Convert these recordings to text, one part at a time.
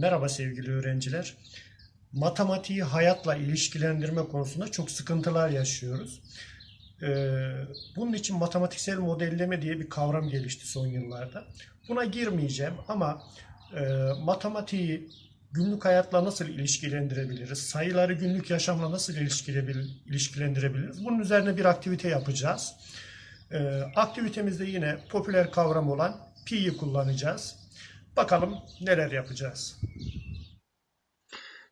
Merhaba sevgili öğrenciler. Matematiği hayatla ilişkilendirme konusunda çok sıkıntılar yaşıyoruz. Ee, bunun için matematiksel modelleme diye bir kavram gelişti son yıllarda. Buna girmeyeceğim ama e, matematiği günlük hayatla nasıl ilişkilendirebiliriz? Sayıları günlük yaşamla nasıl ilişkilendirebiliriz? Bunun üzerine bir aktivite yapacağız. Ee, aktivitemizde yine popüler kavram olan pi'yi kullanacağız. Bakalım neler yapacağız.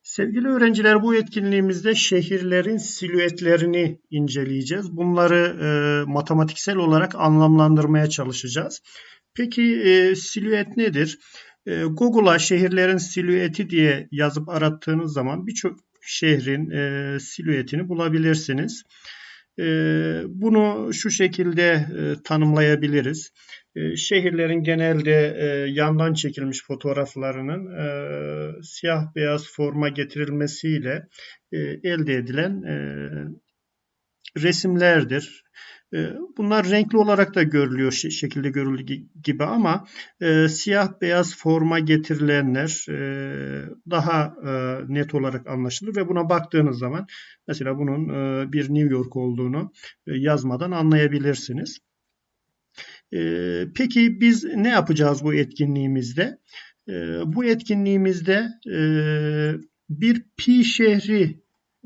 Sevgili öğrenciler bu etkinliğimizde şehirlerin silüetlerini inceleyeceğiz. Bunları e, matematiksel olarak anlamlandırmaya çalışacağız. Peki e, silüet nedir? E, Google'a şehirlerin silüeti diye yazıp arattığınız zaman birçok şehrin e, silüetini bulabilirsiniz. E, bunu şu şekilde e, tanımlayabiliriz. E, şehirlerin genelde e, yandan çekilmiş fotoğraflarının e, siyah beyaz forma getirilmesiyle elde edilen resimlerdir. E, bunlar renkli olarak da görülüyor şe- şekilde görüldüğü gi- gibi ama e, siyah beyaz forma getirilenler e, daha e, net olarak anlaşılır ve buna baktığınız zaman mesela bunun e, bir New York olduğunu e, yazmadan anlayabilirsiniz. Ee, Peki biz ne yapacağız bu etkinliğimizde? Ee, Bu etkinliğimizde e, bir pi şehri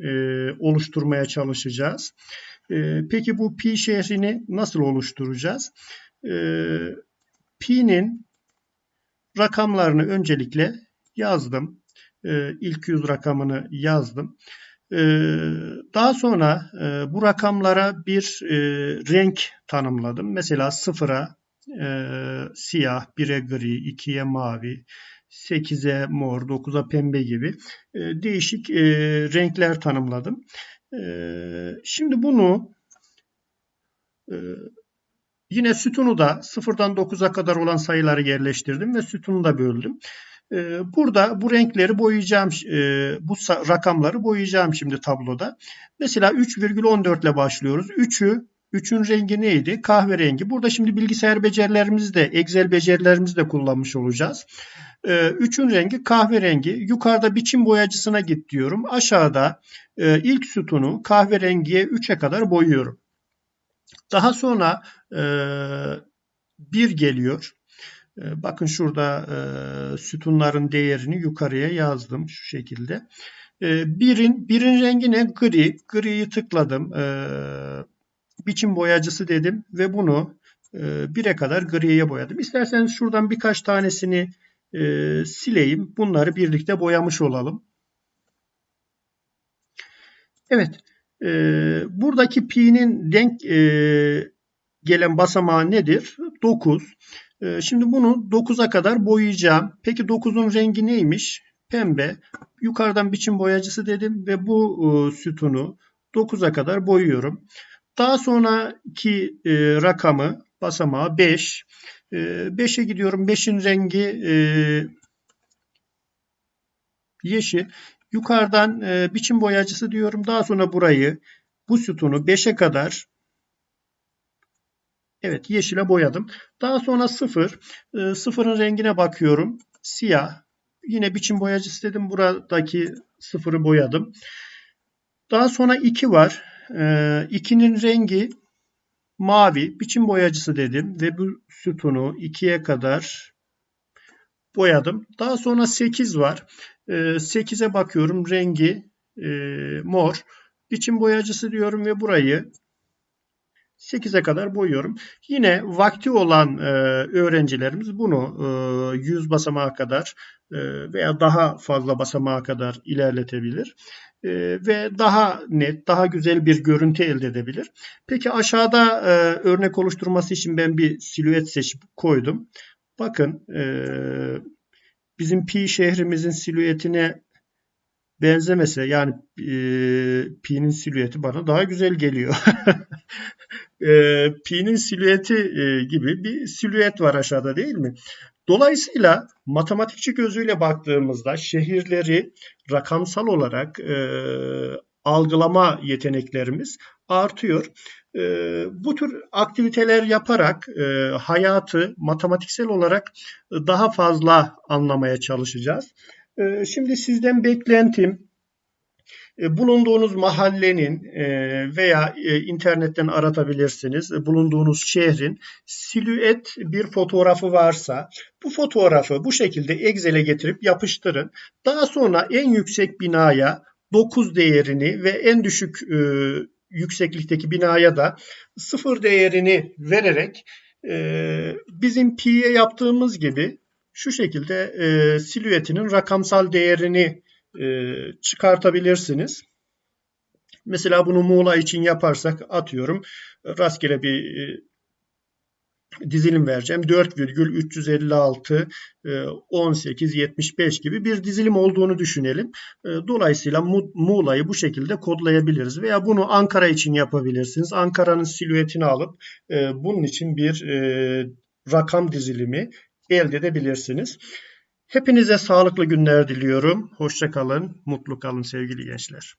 e, oluşturmaya çalışacağız. Ee, Peki bu pi şehrini nasıl oluşturacağız? Ee, Pi'nin rakamlarını öncelikle yazdım. Ee, İlk 100 rakamını yazdım. Ee, Daha sonra e, bu rakamlara bir e, renk tanımladım. Mesela sıfıra e, siyah, 1'e gri, 2'ye mavi, 8'e mor, 9'a pembe gibi e, değişik e, renkler tanımladım. E, Şimdi bunu yine sütunu da sıfırdan 9'a kadar olan sayıları yerleştirdim ve sütunu da böldüm. Burada bu renkleri boyayacağım, bu rakamları boyayacağım şimdi tabloda. Mesela 3,14 ile başlıyoruz. 3'ü 3'ün rengi neydi? Kahverengi. Burada şimdi bilgisayar becerilerimizi de, Excel becerilerimizi de kullanmış olacağız. 3'ün rengi kahverengi. Yukarıda biçim boyacısına git diyorum. Aşağıda e, ilk sütunu kahverengiye 3'e kadar boyuyorum. Daha sonra e, 1 geliyor. E, Bakın şurada e, sütunların değerini yukarıya yazdım şu şekilde. E, birin, birin rengi ne? Gri. Griyi tıkladım. Biçim boyacısı dedim ve bunu e, bire kadar griye boyadım. İsterseniz şuradan birkaç tanesini e, sileyim. Bunları birlikte boyamış olalım. Evet. E, buradaki pi'nin denk e, gelen basamağı nedir? 9. Ee, Şimdi bunu 9'a kadar boyayacağım. Peki 9'un rengi neymiş? Pembe. Yukarıdan biçim boyacısı dedim ve bu sütunu 9'a kadar boyuyorum. Daha sonraki e, rakamı basamağı 5. 5'e gidiyorum. 5'in rengi e, yeşil. Yukarıdan e, biçim boyacısı diyorum. Daha sonra burayı bu sütunu 5'e kadar Evet yeşile boyadım. Daha sonra sıfır. E, sıfırın rengine bakıyorum. Siyah. Yine biçim boyacısı dedim. Buradaki sıfırı boyadım. Daha sonra 2 var. 2'nin rengi mavi. Biçim boyacısı dedim. Ve bu sütunu 2'ye kadar boyadım. Daha sonra 8 var. 8'e bakıyorum. Rengi e, mor. Biçim boyacısı diyorum ve burayı 8'e kadar boyuyorum. Yine vakti olan e, öğrencilerimiz bunu e, 100 basamağa kadar e, veya daha fazla basamağa kadar ilerletebilir. E, ve daha net, daha güzel bir görüntü elde edebilir. Peki aşağıda e, örnek oluşturması için ben bir silüet seçip koydum. Bakın e, bizim pi şehrimizin silüetine benzemese yani e, pi'nin silüeti bana daha güzel geliyor. e, pi'nin silüeti e, gibi bir silüet var aşağıda değil mi? Dolayısıyla matematikçi gözüyle baktığımızda şehirleri rakamsal olarak e, algılama yeteneklerimiz artıyor. E, bu tür aktiviteler yaparak e, hayatı matematiksel olarak daha fazla anlamaya çalışacağız. E, Şimdi sizden beklentim bulunduğunuz mahallenin e, veya e, internetten aratabilirsiniz. e, Bulunduğunuz şehrin silüet bir fotoğrafı varsa bu fotoğrafı bu şekilde Excel'e getirip yapıştırın. Daha sonra en yüksek binaya 9 değerini ve en düşük e, yükseklikteki binaya da 0 değerini vererek e, bizim pi'ye yaptığımız gibi şu şekilde e, silüetinin rakamsal değerini e, çıkartabilirsiniz. Mesela bunu Muğla için yaparsak atıyorum rastgele bir e, dizilim vereceğim. 4,356 e, 18 75 gibi bir dizilim olduğunu düşünelim. E, Dolayısıyla Mu- Muğla'yı bu şekilde kodlayabiliriz veya bunu Ankara için yapabilirsiniz. Ankara'nın silüetini alıp e, bunun için bir e, rakam dizilimi elde edebilirsiniz. Hepinize sağlıklı günler diliyorum. Hoşça kalın, mutlu kalın sevgili gençler.